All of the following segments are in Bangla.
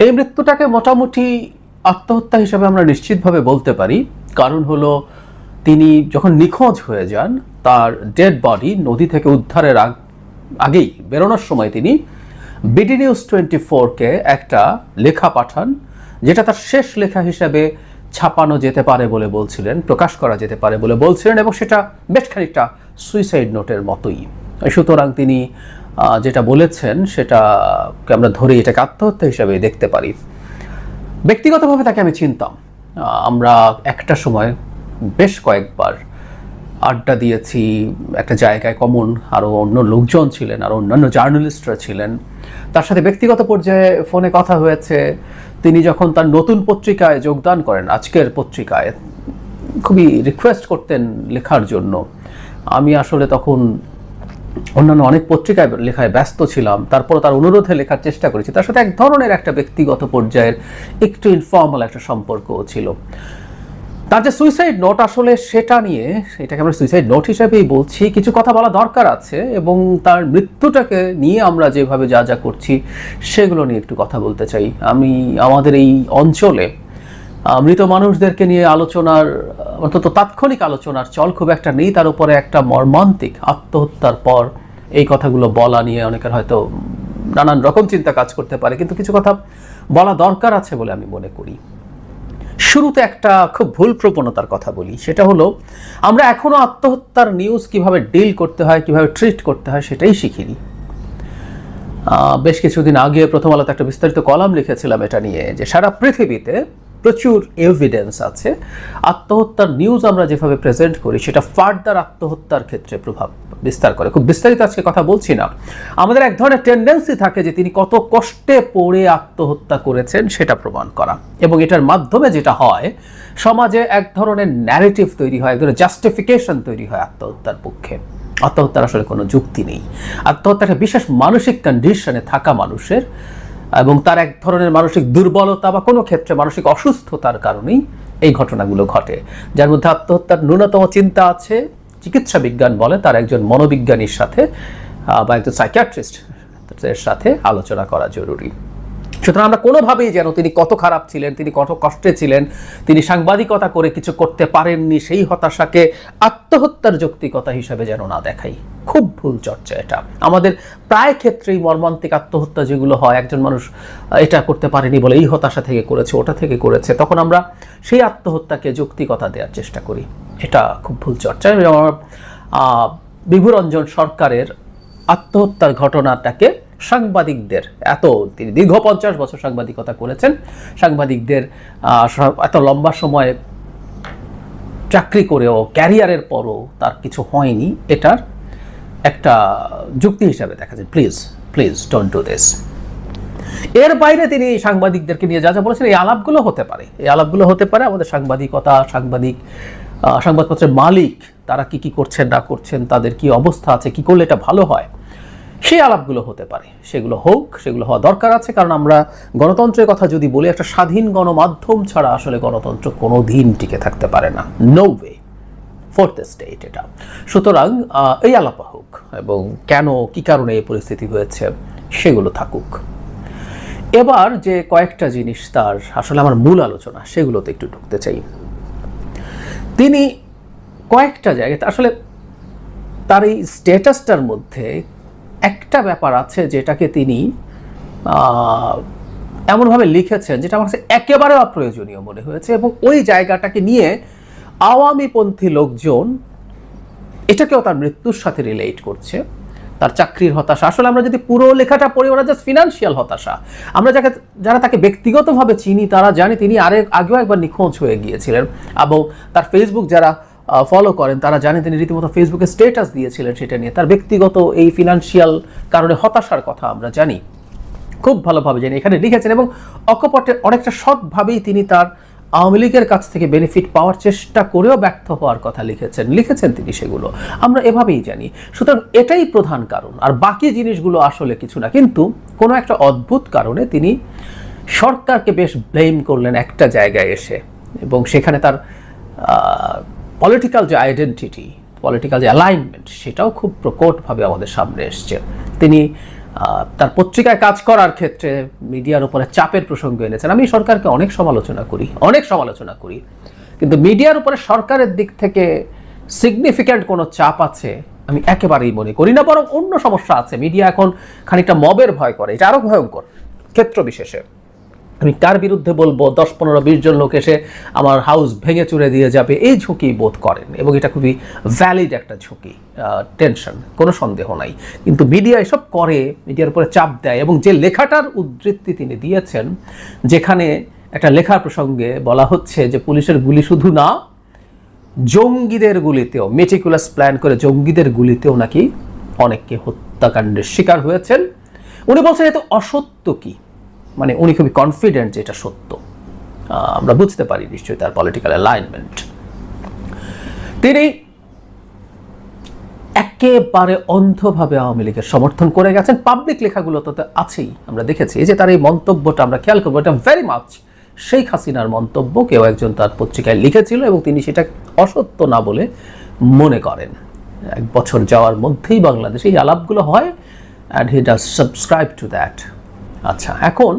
এই মৃত্যুটাকে মোটামুটি আত্মহত্যা হিসেবে আমরা নিশ্চিতভাবে বলতে পারি। কারণ হলো, তিনি যখন নিখোঁজ হয়ে যান, তার ডেড বডি নদী থেকে উদ্ধারের আগ- আগেই বেরোনোর সময় তিনি বিডি নিউজ টোয়েন্টি ফোরকে একটা লেখা পাঠান, যেটা তার শেষ লেখা হিসেবে ছাপানো যেতে পারে বলে বলছিলেন, প্রকাশ করা যেতে পারে বলে বলছিলেন, এবং সেটা বেশ খানিকটা সুইসাইড নোটের মতোই। সুতরাং তিনি যেটা বলেছেন, সেটাকে আমরা ধরে এটাকে আত্মহত্যা হিসাবে দেখতে পারি। ব্যক্তিগতভাবে তাকে আমি চিনতাম। আমরা একটা সময় বেশ কয়েকবার আড্ডা দিয়েছি, একটা জায়গায় কমন আরও অন্য লোকজন ছিলেন, আর অন্যান্য জার্নালিস্টরা ছিলেন। তার সাথে ব্যক্তিগত পর্যায়ে ফোনে কথা হয়েছে। তিনি যখন তার নতুন পত্রিকায় যোগদান করেন, আজকের পত্রিকায়, খুবই রিকোয়েস্ট করতেন লেখার জন্য। আমি আসলে তখন অন্যান্য অনেক পত্রিকায় লেখায় ব্যস্ত ছিলাম তারপর তার অনুরোধে লেখার চেষ্টা করেছি। তার সাথে এক ধরনের একটা ব্যক্তিগত পর্যায়ের একটু ইনফর্মাল একটা সম্পর্কও ছিল। তার যে সুইসাইড নোট আসলে সেটা নিয়ে, এটাকে আমরা সুইসাইড নোট হিসেবেই বলছি, কিছু কথা বলা দরকার আছে এবং তার মৃত্যুটাকে নিয়ে আমরা যেভাবে যা যা করছি, সেগুলো নিয়ে একটু কথা বলতে চাই। আমি, আমাদের এই অঞ্চলে মৃত মানুষদেরকে নিয়ে আলোচনার, অন্তত তাৎক্ষণিক আলোচনার চল খুব একটা নেই, তার উপরে একটা মর্মান্তিক আত্মহত্যার পর এই কথাগুলো বলা নিয়ে অনেকের হয়তো নানান রকম চিন্তা কাজ করতে পারে, কিন্তু কিছু কথা বলা দরকার আছে বলে আমি মনে করি। শুরুতে একটা খুব ভুল প্রবণতার কথা বলি, সেটা হলো আমরা এখনও আত্মহত্যার নিউজ কীভাবে ডিল করতে হয়, কীভাবে ট্রিট করতে হয় সেটাই শিখিনি। বেশ কিছুদিন আগে প্রথম আলোতে একটা বিস্তারিত কলাম লিখেছিলাম এটা নিয়ে, যে সারা পৃথিবীতে প্রচুর এভিডেন্স আছে। আত্মহত্যার নিউজ আমরা যেভাবে প্রেজেন্ট করি, সেটা ফার্দার আত্মহত্যার ক্ষেত্রে প্রভাব বিস্তার করে। খুব বিস্তারিত আজকে কথা বলছি না। আমাদের এক ধরনের টেন্ডেন্সি থাকে যে তিনি কত কষ্টে পড়ে আত্মহত্যা করেছেন, সেটা প্রমাণ করা। এবং এটার মাধ্যমে যেটা হয়, সমাজে এক ধরনের ন্যারেটিভ তৈরি হয়, এক ধরনের জাস্টিফিকেশন তৈরি হয় আত্মহত্যার পক্ষে। আত্মহত্যার আসলে কোনো যুক্তি নেই। আত্মহত্যা একটা বিশেষ মানসিক কন্ডিশনে থাকা মানুষের এবং তার এক ধরনের মানসিক দুর্বলতা বা কোনো ক্ষেত্রে মানসিক অসুস্থতার কারণেই এই ঘটনাগুলো ঘটে। যার মধ্যে আত্মহত্যার ন্যূনতম চিন্তা আছে, চিকিৎসা বিজ্ঞান বলে তার একজন মনোবিজ্ঞানীর সাথে বা একজন সাইকিয়াট্রিস্ট সাথে আলোচনা করা জরুরি। সুতরাং আমরা কোনোভাবেই যেন তিনি কত খারাপ ছিলেন, তিনি কত কষ্টে ছিলেন, তিনি সাংবাদিকতা করে কিছু করতে পারেননি, সেই হতাশাকে আত্মহত্যার যৌক্তিকতা হিসাবে যেন না দেখাই। খুব ভুল চর্চা এটা। আমাদের প্রায় ক্ষেত্রেই মর্মান্তিক আত্মহত্যা যেগুলো হয়, একজন মানুষ এটা করতে পারেনি বলে এই হতাশা থেকে করেছে, ওটা থেকে করেছে, তখন আমরা সেই আত্মহত্যাকে যৌক্তিকতা দেওয়ার চেষ্টা করি। এটা খুব ভুল চর্চা। আমার বিভুরঞ্জন সরকারের আত্মহত্যার ঘটনাটাকে সাংবাদিকদের, এত তিনি দীর্ঘ পঞ্চাশ বছর সাংবাদিকতা করেছেন। সাংবাদিকদের এত লম্বা সময় চাকরি করেও, ক্যারিয়ারের পরও তার কিছু হয়নি। এটার একটা যুক্তি হিসাবে দেখা যায়। Please please don't do this এর বাইরে তিনি সাংবাদিকদেরকে নিয়ে যা যা বলেছেন, এই আলাপগুলো হতে পারে। এই আলাপগুলো হতে পারে আমাদের সাংবাদিকতা, সাংবাদিক সংবাদপত্রের মালিক, তারা কি কি করছেন, না করছেন, তাদের কি অবস্থা আছে, কি করলে এটা ভালো হয়? সেই আলাপগুলো হতে পারে। সেগুলো হোক, সেগুলো হওয়া দরকার আছে, কারণ আমরা গণতন্ত্রের কথা যদি বলি, একটা স্বাধীন গণমাধ্যম ছাড়া আসলে গণতন্ত্র কোনো দিন টিকে থাকতে পারে না। নো ওয়ে ফোর্থ স্টেট এটা। সুতরাং এই আলাপা হোক এবং কেন, কি কারণে এই পরিস্থিতি হয়েছে, সেগুলো থাকুক। এবার যে কয়েকটা জিনিস তার আসলে আমার মূল আলোচনা, সেগুলোতে একটু ঢুকতে চাই। তিনি কয়েকটা জায়গায়, আসলে তার এই স্ট্যাটাসটার মধ্যে একটা ব্যাপার আছে যেটাকে তিনি এমনভাবে লিখেছেন যেটা আমার কাছে একেবারে অপ্রয়োজনীয় মনে হয়েছে এবং ওই জায়গাটাকে নিয়ে আওয়ামীপন্থী লোকজন এটাকেও তার মৃত্যুর সাথে রিলেট করছে। তার চাকরির হতাশা। আসলে আমরা যদি পুরো লেখাটা পড়ি, ওরা জাস্ট ফিনান্সিয়াল হতাশা। আমরা যাকে, যারা তাকে ব্যক্তিগতভাবে চিনি, তারা জানি তিনি আরেক, আগেও একবার নিখোঁজ হয়ে গিয়েছিলেন। এবং তার ফেসবুক যারা ফলো করেন। তারা জানেন তিনি রীতিমতো ফেসবুকে স্টেটাস দিয়েছিলেন সেটা নিয়ে। তার ব্যক্তিগত এই ফিনান্সিয়াল কারণে হতাশার কথা আমরা জানি। খুব ভালোভাবে জানি। এখানে লিখেছেন এবং অকপটে অনেকটা সৎভাবেই তিনি তার আওয়ামী লীগের কাছ থেকে বেনিফিট পাওয়ার চেষ্টা করেও ব্যর্থ হওয়ার কথা লিখেছেন। লিখেছেন তিনি সেগুলো। আমরা এভাবেই জানি। সুতরাং এটাই প্রধান কারণ। আর বাকি জিনিসগুলো আসলে কিছু না। কিন্তু কোনো একটা অদ্ভুত কারণে তিনি সরকারকে বেশ ব্লেম করলেন একটা জায়গায় এসে। এবং সেখানে তার পলিটিক্যাল যে আইডেন্টিটি পলিটিক্যাল যে অ্যালাইনমেন্ট সেটাও খুব প্রকটভাবে আমাদের সামনে এসছে। তিনি তার পত্রিকায় কাজ করার ক্ষেত্রে মিডিয়ার উপরে চাপের প্রসঙ্গ এনেছেন। আমি সরকারকে অনেক সমালোচনা করি, অনেক সমালোচনা করি। কিন্তু মিডিয়ার উপরে সরকারের দিক থেকে সিগনিফিক্যান্ট কোনো চাপ আছে, আমি একেবারেই মনে করি না, বরং অন্য সমস্যা আছে। মিডিয়া এখন খানিকটা মবের ভয় করে, এটা আরও ভয়ঙ্কর, ক্ষেত্র বিশেষে। আমি কার বিরুদ্ধে বলব? দশ, পনেরো, বিশ জন লোক এসে আমার হাউস ভেঙে চুরে দিয়ে যাবে, এই ঝুঁকি বোধ করেন এবং এটা খুবই ভ্যালিড একটা ঝুঁকি টেনশন কোনো সন্দেহ নাই। কিন্তু মিডিয়া এসব করে মিডিয়ার উপরে চাপ দেয় এবং যে লেখাটার উদ্ধৃতি তিনি দিয়েছেন, যেখানে একটা লেখার প্রসঙ্গে বলা হচ্ছে যে পুলিশের গুলি শুধু না, জঙ্গিদের গুলিতেও মেটিকুলাস প্ল্যান করে জঙ্গিদের গুলিতেও নাকি অনেককে হত্যাকাণ্ডের শিকার হয়েছেন। উনি বলছেন এত অসত্য কি? মানে উনি খুবই কনফিডেন্ট যে এটা সত্য। আমরা বুঝতে পারি নিশ্চয়ই তার পলিটিক্যাল অ্যালাইনমেন্ট তিনি একেবারে অন্ধভাবে আওয়ামী লীগের সমর্থন করে গেছেন। পাবলিক লেখাগুলো তো আছেই, আমরা দেখেছি। যে তার এই মন্তব্যটা আমরা খেয়াল করব, এটা ভেরি মাচ শেখ হাসিনার মন্তব্য। কেউ একজন তার পত্রিকায় লিখেছিল এবং তিনি সেটা অসত্য না বলে মনে করেন। এক বছর যাওয়ার মধ্যেই বাংলাদেশে এই আলাপগুলো হয় and he does subscribe to that আচ্ছা এখন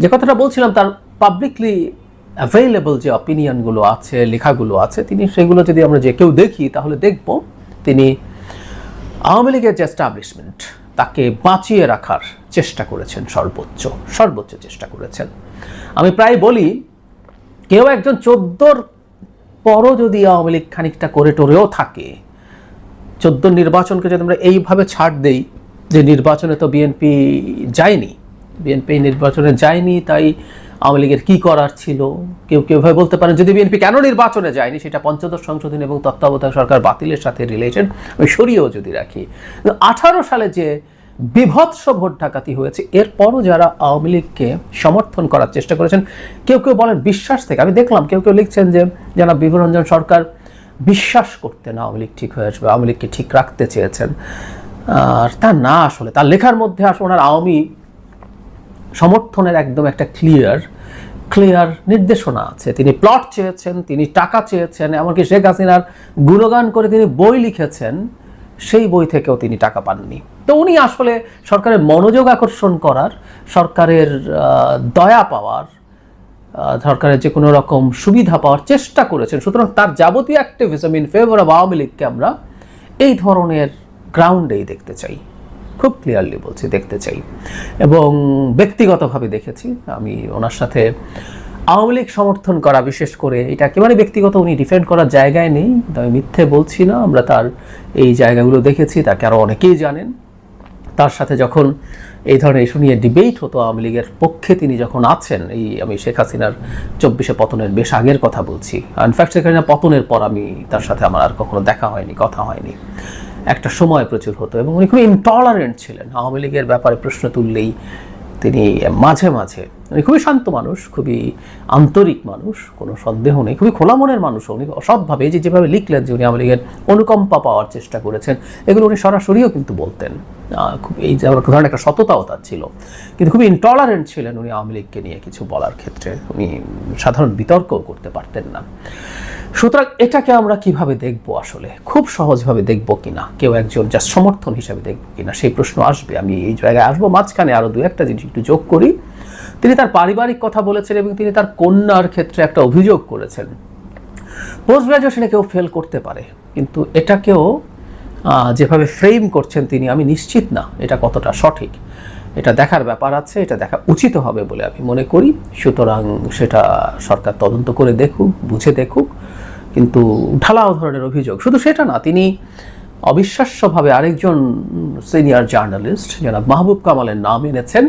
যে কথাটা বলছিলাম, তার পাবলিকলি অ্যাভেলেবল যে অপিনিয়নগুলো আছে, লেখাগুলো আছে, তিনি সেগুলো যদি আমরা যে কেউ দেখি, তাহলে দেখব তিনি আওয়ামী লীগের যে এস্টাবলিশমেন্ট তাকে বাঁচিয়ে রাখার চেষ্টা করেছেন সর্বোচ্চ সর্বোচ্চ চেষ্টা করেছেন। আমি প্রায় বলি, কেউ একজন চোদ্দোর পরও যদি আওয়ামী লীগ খানিকটা করে টোরেও থাকে চোদ্দ নির্বাচনকে যদি আমরা এইভাবে ছাড় দেই, যে নির্বাচনে তো বিএনপি যায়নি বিএনপি নির্বাচনে যায়নি, তাই আওয়ামী লীগের কী করার ছিল? কেউ কেউ ভাবে বলতে পারেন, যদি বিএনপি কেন নির্বাচনে যায়নি? সেটা পঞ্চদশ সংশোধন এবং তত্ত্বাবধায়ক সরকার বাতিলের সাথে রিলেটেড আমি সরিয়েও যদি রাখি। আঠারো সালে যে বিভৎস ভোট ডাকাতি হয়েছে, এরপরও যারা আওয়ামী লীগকে সমর্থন করার চেষ্টা করেছেন, কেউ কেউ বলেন বিশ্বাস থেকে, আমি দেখলাম কেউ কেউ লিখছেন যে যারা বিভরঞ্জন সরকার বিশ্বাস করতেন আওয়ামী লীগ ঠিক হয়ে আসবে, আওয়ামী লীগকে ঠিক রাখতে চেয়েছেন। আর তা না আসলে, তার লেখার মধ্যে আসলে ওনার আওয়ামী সমর্থনের একদম একটা ক্লিয়ার ক্লিয়ার নির্দেশনা আছে। তিনি প্লট চেয়েছেন, তিনি টাকা চেয়েছেন, এমনকি শেখ হাসিনার গুণগান করে তিনি বই লিখেছেন, সেই বই থেকেও তিনি টাকা পাননি। তো উনি আসলে সরকারের মনোযোগ আকর্ষণ করার, সরকারের দয়া পাওয়ার সরকারের যে কোনো রকম সুবিধা পাওয়ার চেষ্টা করেছেন। সুতরাং তার যাবতীয় activism in favour of Awami লীগকে আমরা এই ধরনের গ্রাউন্ডেই দেখতে চাই। খুব ক্লিয়ারলি বলছি, দেখতে চাই। এবং ব্যক্তিগতভাবে দেখেছি, আমি ওনার সাথে আওয়ামী লীগ সমর্থন করা, বিশেষ করে এটা একেবারে ব্যক্তিগত, উনি ডিফেন্ড করার জায়গায় নেই আমি মিথ্যে বলছি না, আমরা তার এই জায়গাগুলো দেখেছি, তাকে আরও অনেকেই জানেন। তার সাথে যখন এই ধরনের ইস্যু নিয়ে ডিবেট হতো আওয়ামী লীগের পক্ষে, তিনি যখন আছেন, এই আমি শেখ হাসিনার চব্বিশে পতনের বেশ আগের কথা বলছি। ইনফ্যাক্ট শেখ হাসিনা পতনের পর আমি তার সাথে আমার আর কখনো দেখা হয়নি, কথা হয়নি। একটা সময় প্রচুর হতো এবং উনি খুবই ইনটলারেন্ট ছিলেন। আওয়ামী লীগের ব্যাপারে প্রশ্ন তুললেই তিনি মাঝে মাঝে, উনি খুবই শান্ত মানুষ, খুবই আন্তরিক মানুষ, কোনো সন্দেহ নেই, খুবই খোলা মনের মানুষ, উনি অসৎভাবে যে যেভাবে লিখলেন যে উনি আওয়ামী লীগের অনুকম্পা পাওয়ার চেষ্টা করেছেন, এগুলো উনি সরাসরিও কিন্তু বলতেন। খুব এই যে ধরনের একটা সততাও তার ছিল। কিন্তু খুবই ইনটলারেন্ট ছিলেন উনি আওয়ামী লীগকে নিয়ে কিছু বলার ক্ষেত্রে। উনি সাধারণ বিতর্কও করতে পারতেন না। সুতরাং এটাকে আমরা কীভাবে দেখব আসলে? খুব সহজভাবে দেখব কিনা? কেউ একজন যা সমর্থন হিসাবে দেখব কিনা? সেই প্রশ্ন আসবে। আমি এই জায়গায় আসব। মাঝখানে আরও দু একটা জিনিস একটু যোগ করি। তিনি তার পারিবারিক কথা বলেছেন এবং তিনি তার কন্যার ক্ষেত্রে একটা অভিযোগ করেছেন। পোস্ট গ্রাজুয়েশনে কেউ ফেল করতে পারে, কিন্তু এটাকেও যেভাবে ফ্রেম করছেন তিনি, আমি নিশ্চিত না এটা কতটা সঠিক। এটা দেখার ব্যাপার আছে, এটা দেখা উচিত হবে বলে আমি মনে করি। সুতরাং সেটা সরকার তদন্ত করে দেখুক, বুঝে দেখুক। কিন্তু ঢালাও ধরনের অভিযোগ। শুধু সেটা না, তিনি অবিশ্বাস্যভাবে আরেকজন সিনিয়র জার্নালিস্ট যারা মাহবুব কামালের নাম এনেছেন।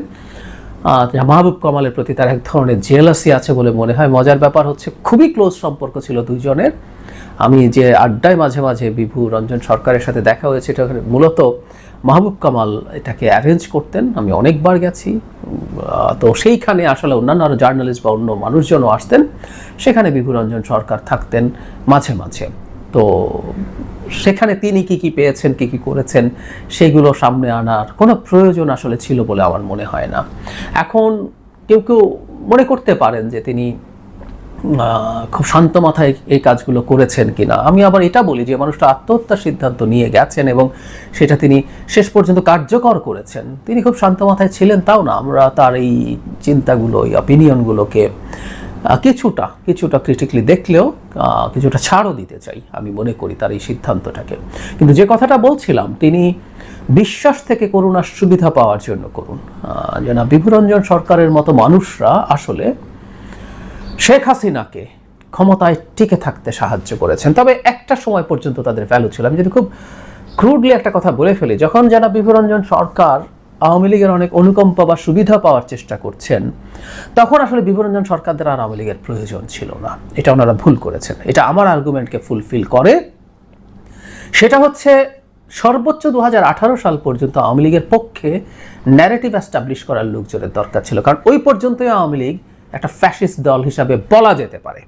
মাহবুব কামালের প্রতি তার এক ধরনের জেলাসি আছে বলে মনে হয়। মজার ব্যাপার হচ্ছে, খুবই ক্লোজ সম্পর্ক ছিল দুইজনের। আমি যে আড্ডায় মাঝে মাঝে বিভু রঞ্জন সরকারের সাথে দেখা হয়েছে এটা মূলত মাহবুব কামাল এটাকে অ্যারেঞ্জ করতেন। আমি অনেকবার গেছি। তো সেইখানে আসলে অন্যান্য আরও জার্নালিস্ট বা অন্য মানুষজনও আসতেন। সেখানে বিভুরঞ্জন সরকার থাকতেন মাঝে মাঝে। তো সেখানে তিনি কি কি পেয়েছেন, কি কি করেছেন, সেগুলো সামনে আনার কোনো প্রয়োজন আসলে ছিল বলে আমার মনে হয় না। এখন কেউ কেউ মনে করতে পারেন যে তিনি খুব শান্ত মাথায় এই কাজগুলো করেছেন কিনা। আমি আবার এটা বলি যে, মানুষটা আত্মহত্যার সিদ্ধান্ত নিয়ে গেছেন এবং সেটা তিনি শেষ পর্যন্ত কার্যকর করেছেন। তিনি খুব শান্ত মাথায় ছিলেন, তাও না। আমরা তার এই চিন্তাগুলো, এই অপিনিয়নগুলোকে কিছুটা কিছুটা ক্রিটিক্যালি দেখলেও কিছুটা ছাড়ও দিতে চাই, আমি মনে করি তার এই সিদ্ধান্তটাকে। কিন্তু যে কথাটা বলছিলাম, তিনি বিশ্বাস থেকে করুন আর সুবিধা পাওয়ার জন্য করুন। যেন বিভুরঞ্জন সরকারের মতো মানুষরা আসলে শেখ হাসিনাকে ক্ষমতায় টিকে থাকতে সাহায্য করেছেন। তবে একটা সময় পর্যন্ত তাদের ভ্যালু ছিল। আমি যদি খুব ক্রুডলি একটা কথা বলে ফেলি, যখন যারা বিভরঞ্জন সরকার আওয়ামী লীগের অনেক অনুকম্পা বা সুবিধা পাওয়ার চেষ্টা করছেন, তখন আসলে বিভরঞ্জন সরকারদের আর আওয়ামী লীগের প্রয়োজন ছিল না। এটা ওনারা ভুল করেছেন। এটা আমার আর্গুমেন্টকে ফুলফিল করে। সেটা হচ্ছে সর্বোচ্চ দু হাজার আঠারো সাল পর্যন্ত আওয়ামী লীগের পক্ষে ন্যারেটিভ অ্যাস্টাবলিশ করার লোকজনের দরকার ছিল। কারণ ওই পর্যন্তই আওয়ামী লীগ একটা ফ্যাসিস্ট দল হিসাবে বলা যেতে পারে।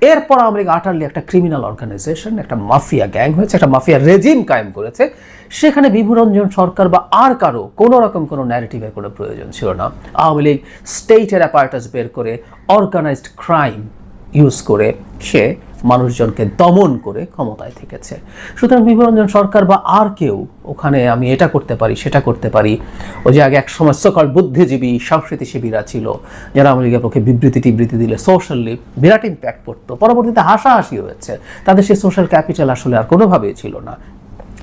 এরপর আওয়ামী আটারলি একটা ক্রিমিনাল অর্গানাইজেশন একটা মাফিয়া গ্যাং হয়েছে, একটা মাফিয়া রেজিম কায়েম করেছে। সেখানে বিভুরঞ্জন সরকার বা আর কারও কোনো রকম কোনো ন্যারেটিভের কোনো প্রয়োজন ছিল না। আওয়ামী লীগ স্টেটের অ্যাপার্টাস বের করে অর্গানাইজড ক্রাইম ইউজ করে সে মানুষজনকে দমন করে ক্ষমতায় থেকেছে। সুতরাং বিভরঞ্জন সরকার বা আর কেউ ওখানে আমি এটা করতে পারি, সেটা করতে পারি। ওই যে আগে এক সময় সকল বুদ্ধিজীবী সংস্কৃতিসেবীরা ছিল, যারা আওয়ামী লীগের পক্ষে বিবৃতি টিবৃতি দিলে সোশ্যালি বিরাট ইম্প্যাক্ট পড়তো। পরবর্তীতে হাসাহাসি হয়েছে। তাদের সেই সোশ্যাল ক্যাপিটাল আসলে আর কোনোভাবেই ছিল না।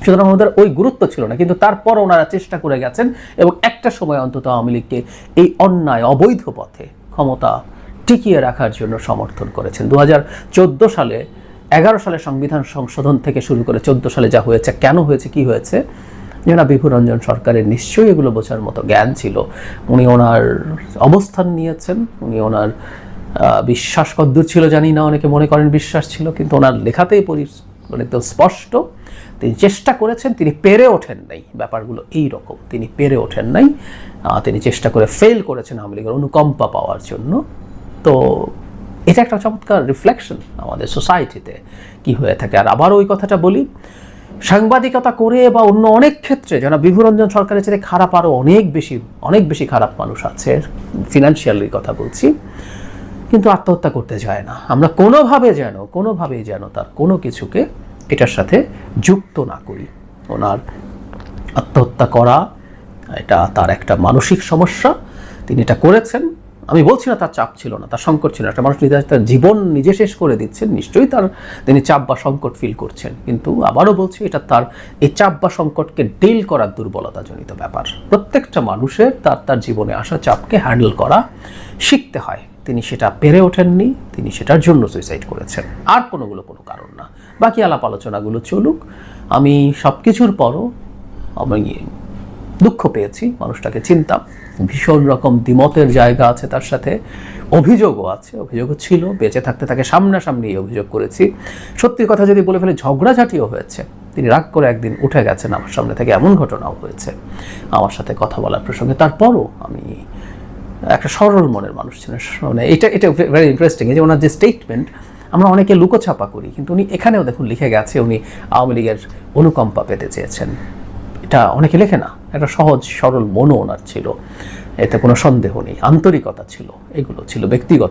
সুতরাং ওদের ওই গুরুত্ব ছিল না। কিন্তু তারপর ওনারা চেষ্টা করে গেছেন এবং একটা সময় অন্তত আওয়ামী লীগকে এই অন্যায়, অবৈধ পথে ক্ষমতা টিকিয়ে রাখার জন্য সমর্থন করেছেন। দু হাজার চোদ্দ সালে, এগারো সালে সংবিধান সংশোধন থেকে শুরু করে চোদ্দ সালে যা হয়েছে, কেন হয়েছে, কি হয়েছে যেনা বিভুরঞ্জন সরকারের নিশ্চয়ই এগুলো বোঝার মতো জ্ঞান ছিল। উনি ওনার অবস্থান নিয়েছেন, উনি ওনার বিশ্বাস কদ্দূর ছিল, জানি না, অনেকে মনে করেন বিশ্বাস ছিল, কিন্তু ওনার লেখাতেই পরি মানে তো স্পষ্ট। তিনি চেষ্টা করেছেন, তিনি পেরে ওঠেন নাই, ব্যাপারগুলো এই রকম। তিনি পেরে ওঠেন নাই তিনি চেষ্টা করে ফেল করেছেন আওয়ামী লীগের অনুকম্পা পাওয়ার জন্য। তো এটা একটা চমৎকার রিফ্লেকশন আমাদের সোসাইটিতে কি হয়ে থাকে? আর আবার ওই কথাটা বলি, সাংবাদিকতা করে বা অন্য অনেক ক্ষেত্রে যেন বিভুরঞ্জন সরকারের চেয়ে খারাপ আরও অনেক বেশি অনেক বেশি খারাপ মানুষ আছে ফিনান্সিয়ালি কথা বলছি। কিন্তু আত্মহত্যা করতে যায় না। আমরা কোনোভাবে যেন কোনোভাবেই যেন তার কোনো কিছুকে এটার সাথে যুক্ত না করি। ওনার আত্মহত্যা করা, এটা তার একটা মানসিক সমস্যা। তিনি এটা করেছেন। আমি বলছি না তার চাপ ছিল না, তার সংকট ছিল না। একটা মানুষ নিজে তার জীবন নিজে শেষ করে দিচ্ছেন, নিশ্চয়ই তার তিনি চাপ বা সংকট ফিল করছেন। কিন্তু আবারও বলছি, এটা তার এই চাপ বা সংকটকে ডিল করার দুর্বলতাজনিত ব্যাপার। প্রত্যেকটা মানুষের তার তার জীবনে আসা চাপকে হ্যান্ডেল করা শিখতে হয়। তিনি সেটা পেরে ওঠেননি, তিনি সেটার জন্য সুইসাইড করেছেন। আর কোনোগুলো কোনো কারণ না। বাকি আলাপ আলোচনাগুলো চলুক। আমি সব কিছুর পরও আমি দুঃখ পেয়েছি, মানুষটাকে চিনতাম। ভীষণ রকম দ্বিমতের জায়গা আছে তার সাথে। অভিযোগও আছে, অভিযোগও ছিল, বেঁচে থাকতে তাকে সামনাসামনি অভিযোগ করেছি। সত্যি কথা যদি বলে ফেলে, ঝগড়াঝাটিও হয়েছে। তিনি রাগ করে একদিন উঠে গেছেন আমার সামনে থেকে, এমন ঘটনাও হয়েছে। আমার সাথে কথা বলার প্রসঙ্গে তারপরও আমি একটা সরল মনের মানুষ ছিলেন মানে এটা এটা ভেরি ইন্টারেস্টিং যে ওনার যে স্টেটমেন্ট আমরা অনেকে লুকোছাপা করি, কিন্তু উনি এখানেও দেখুন লিখে গেছে, উনি আওয়ামী লীগের অনুকম্পা পেতে চেয়েছেন। এটা অনেকে লেখে না। একটা সহজ, সরল মনও ওনার ছিল। এতে কোনো সন্দেহ নেই, আন্তরিকতা ছিল, এগুলো ছিল ব্যক্তিগত।